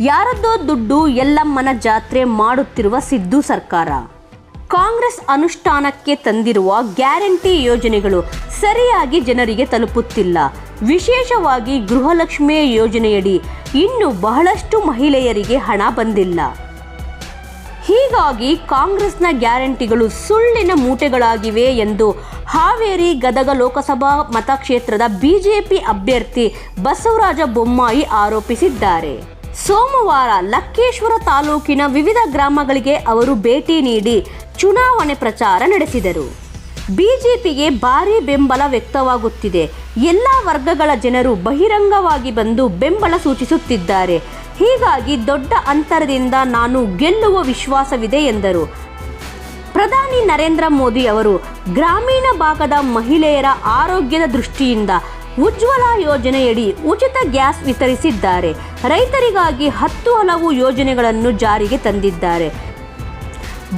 ಯಾರದ್ದೋ ದುಡ್ಡು ಎಲ್ಲಮ್ಮನ ಜಾತ್ರೆ ಮಾಡುತ್ತಿರುವ ಸಿದ್ದು ಸರ್ಕಾರ. ಕಾಂಗ್ರೆಸ್ ಅನುಷ್ಠಾನಕ್ಕೆ ತಂದಿರುವ ಗ್ಯಾರಂಟಿ ಯೋಜನೆಗಳು ಸರಿಯಾಗಿ ಜನರಿಗೆ ತಲುಪುತ್ತಿಲ್ಲ. ವಿಶೇಷವಾಗಿ ಗೃಹಲಕ್ಷ್ಮಿ ಯೋಜನೆಯಡಿ ಇನ್ನು ಬಹಳಷ್ಟು ಮಹಿಳೆಯರಿಗೆ ಹಣ ಬಂದಿಲ್ಲ. ಹೀಗಾಗಿ ಕಾಂಗ್ರೆಸ್ನ ಗ್ಯಾರಂಟಿಗಳು ಸುಳ್ಳಿನ ಮೂಟೆಗಳಾಗಿವೆ ಎಂದು ಹಾವೇರಿ ಗದಗ ಲೋಕಸಭಾ ಮತಕ್ಷೇತ್ರದ ಬಿಜೆಪಿ ಅಭ್ಯರ್ಥಿ ಬಸವರಾಜ ಬೊಮ್ಮಾಯಿ ಆರೋಪಿಸಿದ್ದಾರೆ. ಸೋಮವಾರ ಲಕ್ಕೇಶ್ವರ ತಾಲೂಕಿನ ವಿವಿಧ ಗ್ರಾಮಗಳಿಗೆ ಅವರು ಭೇಟಿ ನೀಡಿ ಚುನಾವಣೆ ಪ್ರಚಾರ ನಡೆಸಿದರು. ಬಿಜೆಪಿಗೆ ಭಾರೀ ಬೆಂಬಲ ವ್ಯಕ್ತವಾಗುತ್ತಿದೆ. ಎಲ್ಲ ವರ್ಗಗಳ ಜನರು ಬಹಿರಂಗವಾಗಿ ಬಂದು ಬೆಂಬಲ ಸೂಚಿಸುತ್ತಿದ್ದಾರೆ. ಹೀಗಾಗಿ ದೊಡ್ಡ ಅಂತರದಿಂದ ನಾನು ಗೆಲ್ಲುವ ವಿಶ್ವಾಸವಿದೆ ಎಂದರು. ಪ್ರಧಾನಿ ನರೇಂದ್ರ ಮೋದಿ ಅವರು ಗ್ರಾಮೀಣ ಭಾಗದ ಮಹಿಳೆಯರ ಆರೋಗ್ಯದ ದೃಷ್ಟಿಯಿಂದ ಉಜ್ವಲ ಯೋಜನೆಯಡಿ ಉಚಿತ ಗ್ಯಾಸ್ ವಿತರಿಸಿದ್ದಾರೆ. ರೈತರಿಗಾಗಿ ಹತ್ತು ಹಲವು ಯೋಜನೆಗಳನ್ನು ಜಾರಿಗೆ ತಂದಿದ್ದಾರೆ.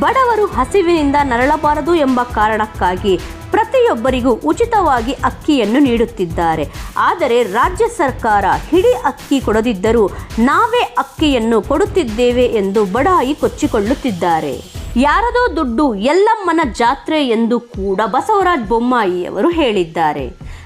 ಬಡವರು ಹಸಿವಿನಿಂದ ನರಳಬಾರದು ಎಂಬ ಕಾರಣಕ್ಕಾಗಿ ಪ್ರತಿಯೊಬ್ಬರಿಗೂ ಉಚಿತವಾಗಿ ಅಕ್ಕಿಯನ್ನು ನೀಡುತ್ತಿದ್ದಾರೆ. ಆದರೆ ರಾಜ್ಯ ಸರ್ಕಾರ ಹಿಡಿ ಅಕ್ಕಿ ಕೊಡದಿದ್ದರೂ ನಾವೇ ಅಕ್ಕಿಯನ್ನು ಕೊಡುತ್ತಿದ್ದೇವೆ ಎಂದು ಬಡಾಯಿ ಕೊಚ್ಚಿಕೊಳ್ಳುತ್ತಿದ್ದಾರೆ. ಯಾರದೋ ದುಡ್ಡು ಎಲ್ಲಮ್ಮನ ಜಾತ್ರೆ ಎಂದು ಕೂಡ ಬಸವರಾಜ ಬೊಮ್ಮಾಯಿಯವರು ಹೇಳಿದ್ದಾರೆ.